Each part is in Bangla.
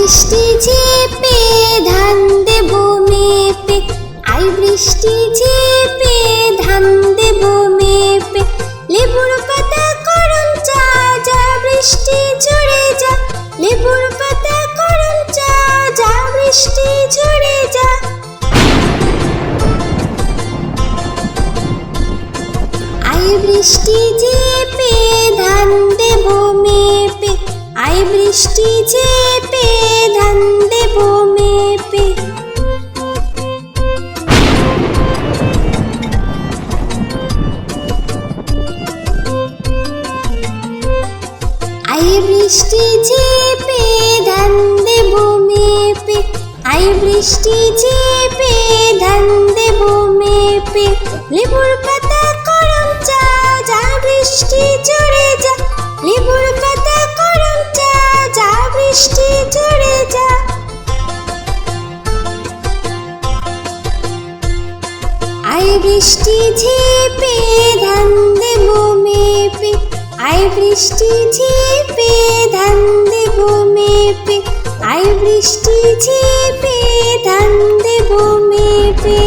বৃষ্টি ঝেপে ধান দেব মেপে। আই বৃষ্টি ঝেপে ধান দেব মেপে। লেবুর পাতা করম চা, যা বৃষ্টি ঝরে যা। লেবুর পাতা করম চা, যা বৃষ্টি ঝরে যা। আই বৃষ্টি ঝেপে ধান দেব মেপে। আই বৃষ্টি ঝেপে ধান দেব মেপে আই বৃষ্টি ঝেপে ধান দেব মেপে আই বৃষ্টি ঝেপে ধান দেব মেপে লেবুর পাতা করম চা যা বৃষ্টি ঝরে যা লেবুর পাতা যা বৃষ্টি ঝরে যা। আই বৃষ্টি ঝেপে, ধান দেব মেপে। আই বৃষ্টি ঝেপে, ধান দেব মেপে। আই বৃষ্টি ঝেপে, ধান দেব মেপে।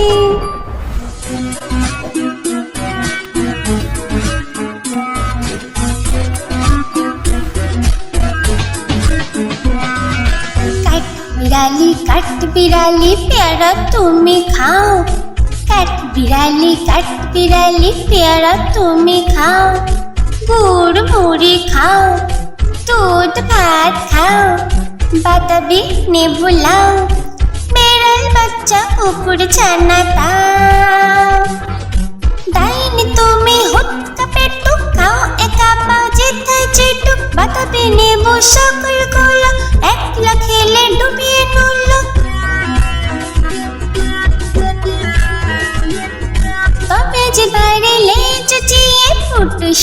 কাট বিড়ালি পেয়ারা তুমি খাও। কাট বিড়ালি কাট বিড়ালি পেয়ারা তুমি খাও। গুড় মুড়ি খাও, দুধ ভাত খাও, বাতাবি নেবু লাও, বেড়াল বাচ্চা কুকুর ছানা তাও। ডাইনি তুমি হুটকা পেটু খাও, একা পাও যেথায় চেটু বাতাবি নেবু সকল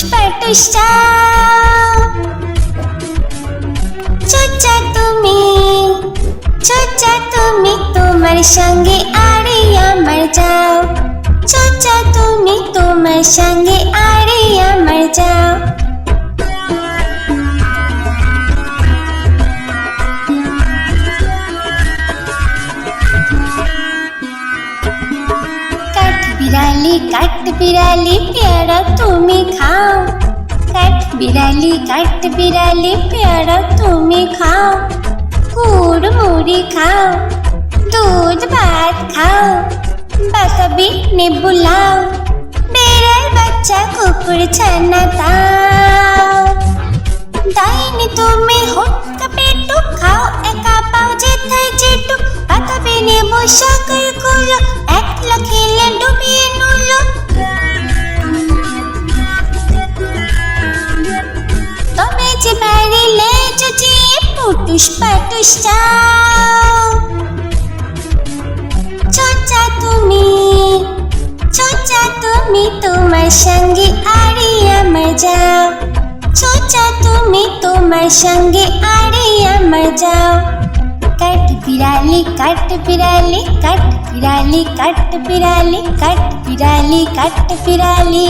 ফুটুস পাটুস চাও চোচা তুমি চোচা তুমি তোমার সঙ্গে আরে আমার যাও চোচা তুমি তোমার সঙ্গে কাঠ বিড়ালি পেয়ারা তুমি খাও। কাঠ বিড়ালি কাঠ বিড়ালি পেয়ারা তুমি খাও। গুড়, মুড়ি খাও, দুধ, ভাত খাও বাতাবি নেবু লাও, বেড়াল, বাচ্চা, কুকুর, ছানা তাও ডাইনি তুমি হুটকা পেটু, খাও, একা পাও, যেথায় যেটু বাতাবি নেবু সকলগুলো পুটুস পাটুস চাও চোচা তুমি চোচা তুমি তোমার সঙ্গে আরে আমার যাও চোচা তুমি তোমার সঙ্গে আরে আমার যাও কাট বিড়ালি কাট বিড়ালি কাট বিড়ালি কাট বিড়ালি কাট বিড়ালি কাট বিড়ালি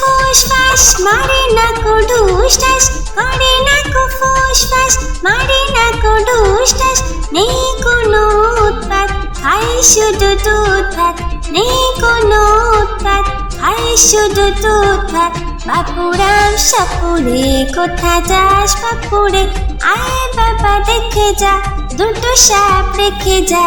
না কো ফুস ফাস মারে না কো ঢুস ঠাস করে না কো ফুস ফাস মারে না কো ঢুস ঠাস নেই কোনো উৎপাত, খাই শুধু দুধ ভাত নেই কোনো উৎপাত, খাই শুধু দুধ ভাত বাপুরাম সাপুরে কোথা যাস, বাপুরে, আয় বাবা দেখে যা, দুটো সাপ রেখে যা।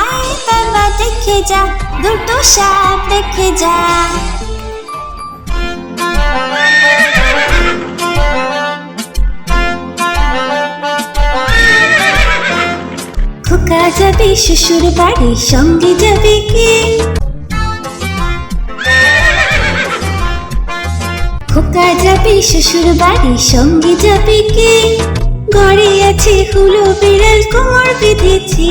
আয় বাবা দেখে যা দুটো সাপ রেখে যা খোকা যাবে শ্বশুর বাড়ি সঙ্গে যাবে কে খোকা যাবে শ্বশুর বাড়ি সঙ্গে যাবে কে ঘরে আছে হুলো বিড়াল কোমর বেঁধেছে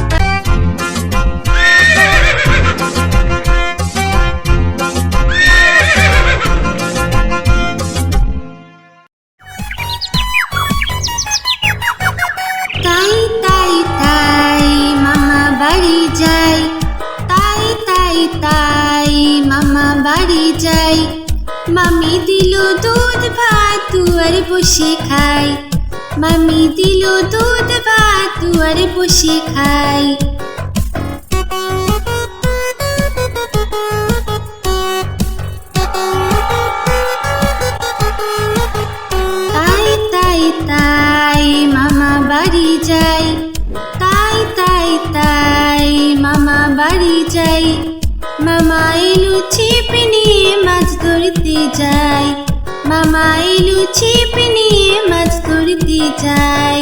মামি দিল দুধ, ভাত তুয়ার বসে খাই। মামি দিল দুধ, ভাত তুয়ার বসে খাই। তাই তাই তাই মামা বাড়ি তাই তাই তাই মামা বাড়ি এলু ছিপ ধরতে যাই মামাই লুচি নিয়ে মাছ ধরতে যাই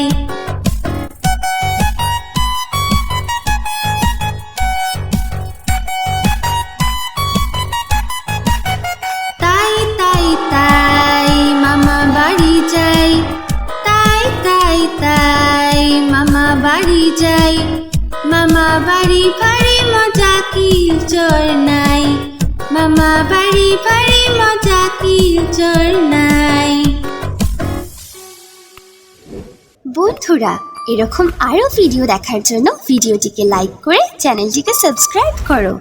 বন্ধুরা, এরকম আরও ভিডিও দেখার জন্য ভিডিওটিকে লাইক করে চ্যানেলটিকে সাবস্ক্রাইব করো।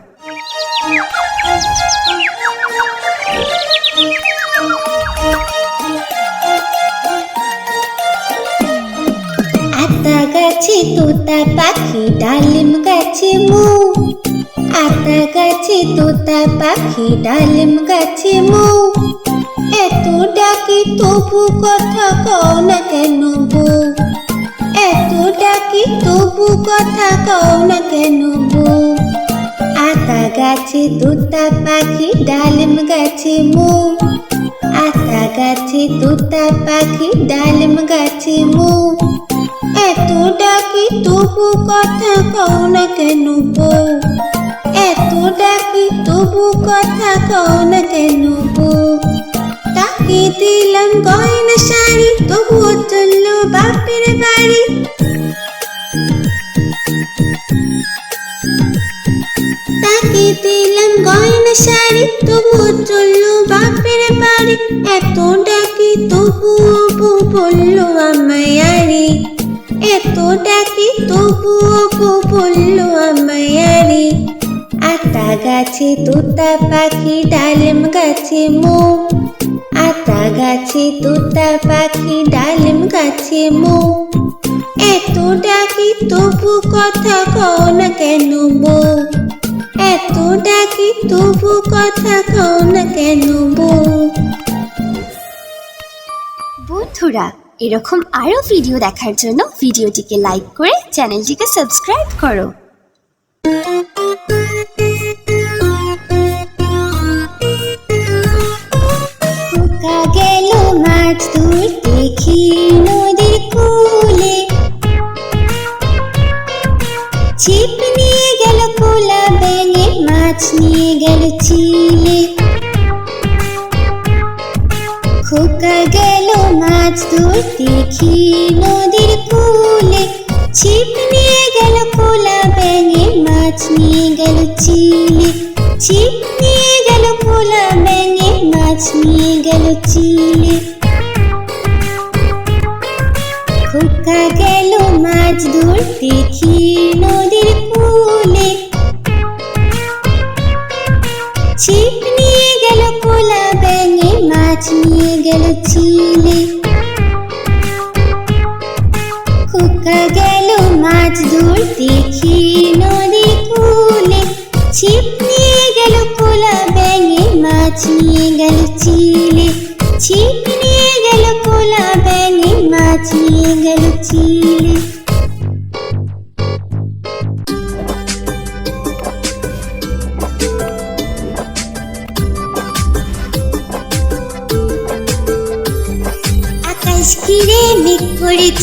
আতা গাছে তোতা পাখি, ডালিম গাছে মু। আতা গাছে তোতা পাখি, ডালিম গাছে মু। এত ডাকি তবু কথা কও না কেন বউ এত ডাকি তবু কথা কও না কেন আতা গাছে, তোতা পাখি, ডালিম গাছে মু। আতা গাছে, তোতা পাখি, ডালিম গাছে মু। এত ডাকি তবু কথা কও না কেন বউ? এত ডাকি তবু কথা কও না কেন তাকে দিলাম গয়না শাড়ি, তবুও চলল বাপের বাড়ি। দিলাম গয়না শাড়ি, তবুও চলল বাপের বাড়ি। এত ডাকি তবু বউ বলল আমায় আরে? এত ডাকি তবুও বউ বলল আমায় আরে? আতা গাছে তোতা পাখি, ডালিম গাছে মো। আতা গাছে তোতা পাখি, ডালিম গাছে মো। এত ডাকি তবু কথা কও না কেন বউ? এত ডাকি তবু কথা কও না কেন বউ বন্ধুরা এরকম আরও ভিডিও দেখার জন্য ভিডিওটিকে লাইক করে চ্যানেলটিকে সাবস্ক্রাইব করো। গেল মাছ ধরতে দেখি নদীর কূলে। ছিপ নিয়ে গেল কোলা মাছ নিয়ে গেল চিলে। খোকা গেল মাছ ধরতে দেখি নদীর কূলে। ছিপ নিয়ে গেল কোলা ব্যাঙে, মাছ নিয়ে গেল চিলে। ছিপ নিয়ে গেল কোলা ব্যাঙে, মাছ নিয়ে গেল চিলে। খোকা গেল মাছ ধরতে দেখি নদীর কূলে। চিলে খোকা গেল মাছ ধরতে দেখি নদী কুলে ছিপ নিয়ে গেল কোলা ব্যাঙে মাছ নিয়ে গেল চিলে। ছিপ নিয়ে গেল কোলা ব্যাঙে মাছ নিয়ে গেল চিলে।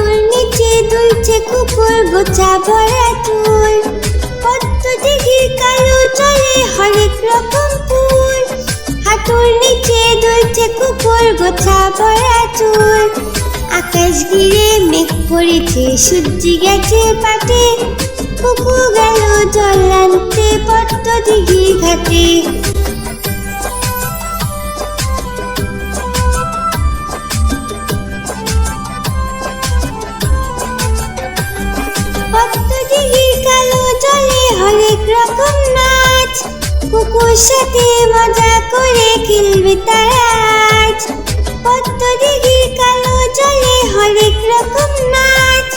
হাতুর নিচে দুলছে কুকুর, গোছা ভরা চুল। পদ্ম দিঘির কালো চলে হরেক রকম ফুল। হাতুর নিচে দুলছে কুকুর, গোছা ভরা চুল। আকাশ ঘিরে মেঘ পড়েছে সূর্যি গেছে পাটে। কুকু গেল জল আনতে পদ্ম দিঘির ঘাটে। কুকুর সাথে মজা করে খেলবে তারা আজ। পদ্ম দিঘির কালো জলে হরেক রকম নাচ।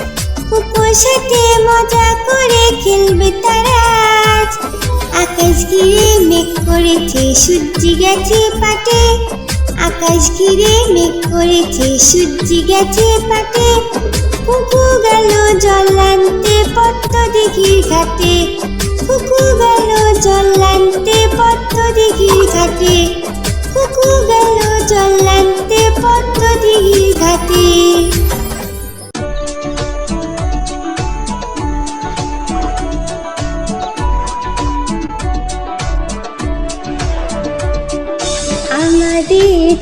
কুকুর সাথে মজা করে খেলবে তারা আজ। আকাশ ঘিরে মেঘ করেছে, সূর্য গেছে পাটে। আকাশ ঘিরে মেঘ করেছে, সূর্যি গেছে পাটে কুকু গেল জল আনতে, পদ্ম দিঘির ঘাটে। কুকু গেল জল আনতে, পদ্ম দিঘির ঘাটে। কুকু গেল জল আনতে, পদ্ম দিঘির ঘাটে।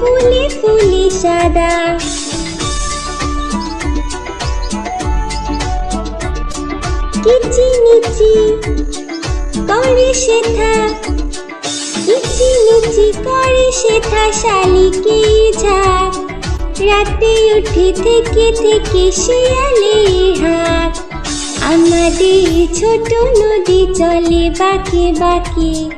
ফুলে ফুলে সাদা। কিচি মিচি করে সেথা। লুচি লুচি করে সেথা শালিকে ঝাঁক। রাতে উঠে থেকে থেকে শিয়ালের হাঁক। আমাদের ছোট নদী চলে বাকি বাঁকে।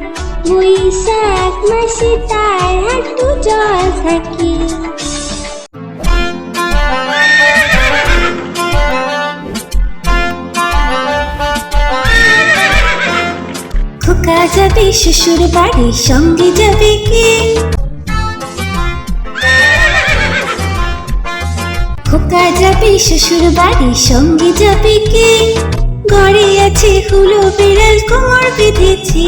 বৈশাখ মাসে তার হাঁটু জল থাকে। খোকা যাবে, শ্বশুর বাড়ির সঙ্গে যাবে কে? খোকা যাবে, শ্বশুর বাড়ির সঙ্গে যাবে কে? ঘরে আছে হুলো বিড়াল, কোমর বেঁধেছে।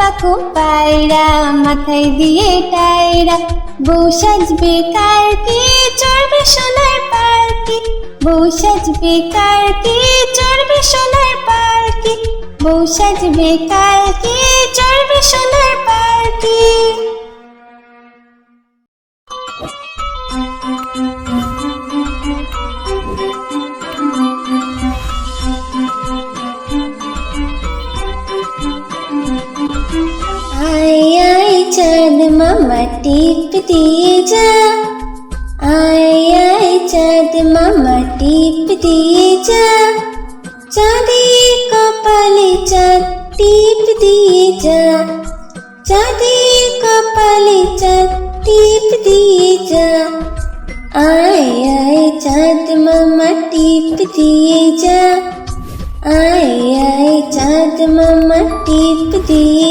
বাকু পায়রা, মাথায় দিয়ে টায়রা। বউ সাজবে কি? চড়বে সোনার পালকি বউ সাজবে কি? চড়বে সোনার পালকি বউ সাজবে কি? চড়বে সোনার পালকি আয় চাঁদ মামা টিপ দিয়ে যা আয় আয় চাঁদ মামা টিপ দিয়ে যা চাঁদের কপালে চাঁদ টিপ দিয়ে যা চাঁদের কপালে চাঁদ টিপ দিয়ে যা আয় আয় চাঁদ মামা টিপ দিয়ে যা আয় আয় চাঁদ মামা টিপ দিয়ে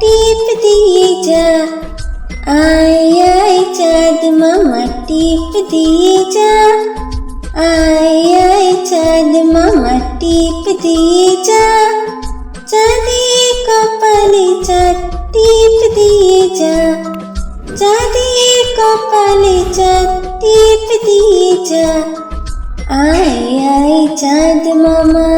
টিপ দিয়ে যা আয় আয় চাঁদ মামা টিপ দিয়ে যা আয় আয় চাঁদ মামা টিপ দিয়ে যা চাঁদের কপালে চাঁদ টিপ দিয়ে যা চাঁদের কপালে চাঁদ টিপ দিয়ে যা আয় আয় চাঁদ মামা